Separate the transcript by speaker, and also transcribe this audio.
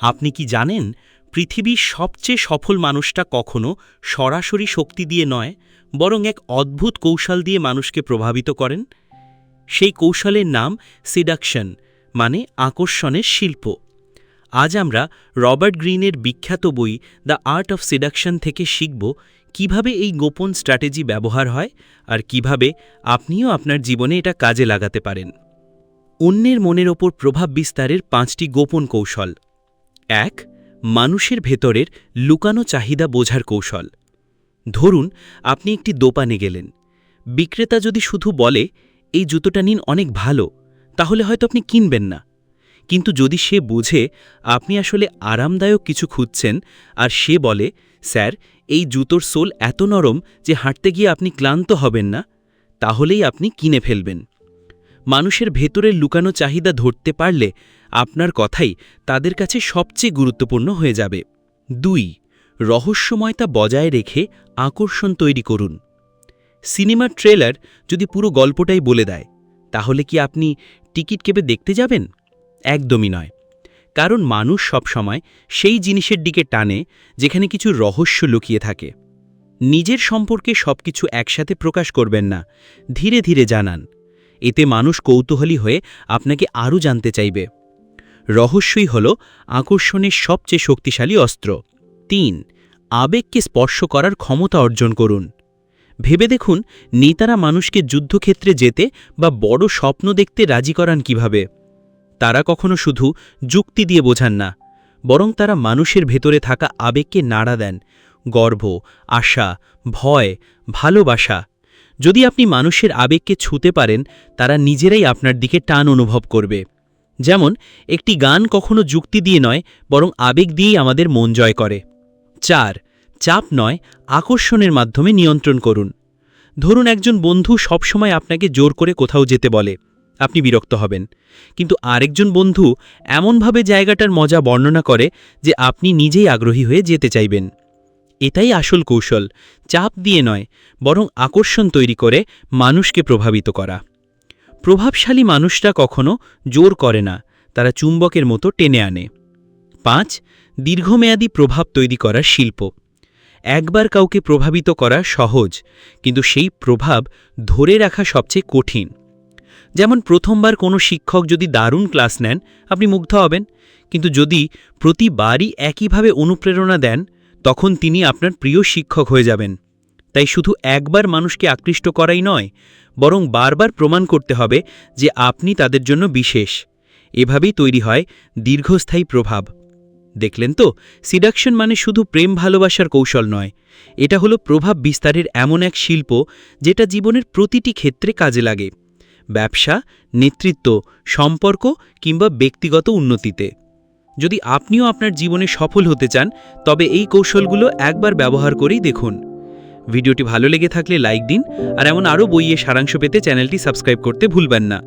Speaker 1: আপনি কি জানেন, পৃথিবীর সবচেয়ে সফল মানুষটা কখনো সরাসরি শক্তি দিয়ে নয়, বরং এক অদ্ভুত কৌশল দিয়ে মানুষকে প্রভাবিত করেন? সেই কৌশলের নাম সিডাকশন মানে আকর্ষণের শিল্প। আজ আমরা রবার্ট গ্রিনের বিখ্যাত বই দ্য আর্ট অফ সিডাকশন থেকে শিখব কীভাবে এই গোপন স্ট্র্যাটেজি ব্যবহার হয় আর কীভাবে আপনিও আপনার জীবনে এটা কাজে লাগাতে পারেন। অন্যের মনের ওপর প্রভাব বিস্তারের পাঁচটি গোপন কৌশল। এক, মানুষের ভেতরের লুকানো চাহিদা বোঝার কৌশল। ধরুন, আপনি একটি দোকানে গেলেন। বিক্রেতা যদি শুধু বলে, এই জুতোটা নিন, অনেক ভালো, তাহলে হয়তো আপনি কিনবেন না। কিন্তু যদি সে বুঝে, আপনি আসলে আরামদায়ক কিছু খুঁজছেন, আর সে বলে, স্যার, এই জুতোর সোল এত নরম যে হাঁটতে গিয়ে আপনি ক্লান্ত হবেন না, তাহলেই আপনি কিনে ফেলবেন। মানুষের ভেতরের লুকানো চাহিদা ধরতে পারলে আপনার কথাই তাদের কাছে সবচেয়ে গুরুত্বপূর্ণ হয়ে যাবে। দুই, রহস্যময়তা বজায় রেখে আকর্ষণ তৈরি করুন। সিনেমার ট্রেলার যদি পুরো গল্পটাই বলে দেয়, তাহলে কি আপনি টিকিট কেবে দেখতে যাবেন? একদমই নয়। কারণ মানুষ সবসময় সেই জিনিসের দিকে টানে যেখানে কিছু রহস্য লুকিয়ে থাকে। নিজের সম্পর্কে সবকিছু একসাথে প্রকাশ করবেন না। ধীরে ধীরে জানান। এতে মানুষ কৌতূহলী হয়ে আপনাকে আরও জানতে চাইবে। রহস্যই হল আকর্ষণের সবচেয়ে শক্তিশালী অস্ত্র। তিন, আবেগকে স্পর্শ করার ক্ষমতা অর্জন করুন। ভেবে দেখুন, নেতারা মানুষকে যুদ্ধক্ষেত্রে যেতে বা বড় স্বপ্ন দেখতে রাজি করান কীভাবে। তারা কখনো শুধু যুক্তি দিয়ে বোঝান না, বরং তারা মানুষের ভেতরে থাকা আবেগকে নাড়া দেন। গর্ব, আশা, ভয়, ভালোবাসা যদি আপনি মানুষের আবেগকে ছুতে পারেন, তারা নিজেরাই আপনার দিকে টান অনুভব করবে। যেমন, একটি গান কখনো যুক্তি দিয়ে নয়, বরং আবেগ দিয়েই আমাদের মন জয় করে। চার, চাপ নয়, আকর্ষণের মাধ্যমে নিয়ন্ত্রণ করুন। ধরুন একজন বন্ধু সবসময় আপনাকে জোর করে কোথাও যেতে বলে, আপনি বিরক্ত হবেন। কিন্তু আরেকজন বন্ধু এমনভাবে জায়গাটার মজা বর্ণনা করে যে আপনি নিজেই আগ্রহী হয়ে যেতে চাইবেন। এটাই আসল কৌশল, চাপ দিয়ে নয়, বরং আকর্ষণ তৈরি করে মানুষকে প্রভাবিত করা। প্রভাবশালী মানুষরা কখনো জোর করে না, তারা চুম্বকের মতো টেনে আনে। পাঁচ, দীর্ঘমেয়াদী প্রভাব তৈরি করার শিল্প। একবার কাউকে প্রভাবিত করা সহজ, কিন্তু সেই প্রভাব ধরে রাখা সবচেয়ে কঠিন। যেমন প্রথমবার কোনো শিক্ষক যদি দারুণ ক্লাস নেন, আপনি মুগ্ধ হবেন। কিন্তু যদি প্রতিবারই একইভাবে অনুপ্রেরণা দেন তখন তিনি আপনার প্রিয় শিক্ষক হয়ে যাবেন। তাই শুধু একবার মানুষকে আকৃষ্ট করাই নয়, বরং বারবার প্রমাণ করতে হবে যে আপনি তাদের জন্য বিশেষ। এভাবেই তৈরি হয় দীর্ঘস্থায়ী প্রভাব। দেখলেন তো, সিডাকশন মানে শুধু প্রেম ভালোবাসার কৌশল নয়, এটা হলো প্রভাব বিস্তারের এমন এক শিল্প যেটা জীবনের প্রতিটি ক্ষেত্রে কাজে লাগে। ব্যবসা, নেতৃত্ব, সম্পর্ক কিংবা ব্যক্তিগত উন্নতিতে। যদি আপনিও আপনার জীবনে সফল হতে চান, তবে এই কৌশলগুলো একবার ব্যবহার করেই দেখুন। ভিডিওটি ভালো লেগে থাকলে লাইক দিন, আর এমন আরও বইয়ে সারাংশ পেতে চ্যানেলটি সাবস্ক্রাইব করতে ভুলবেন না।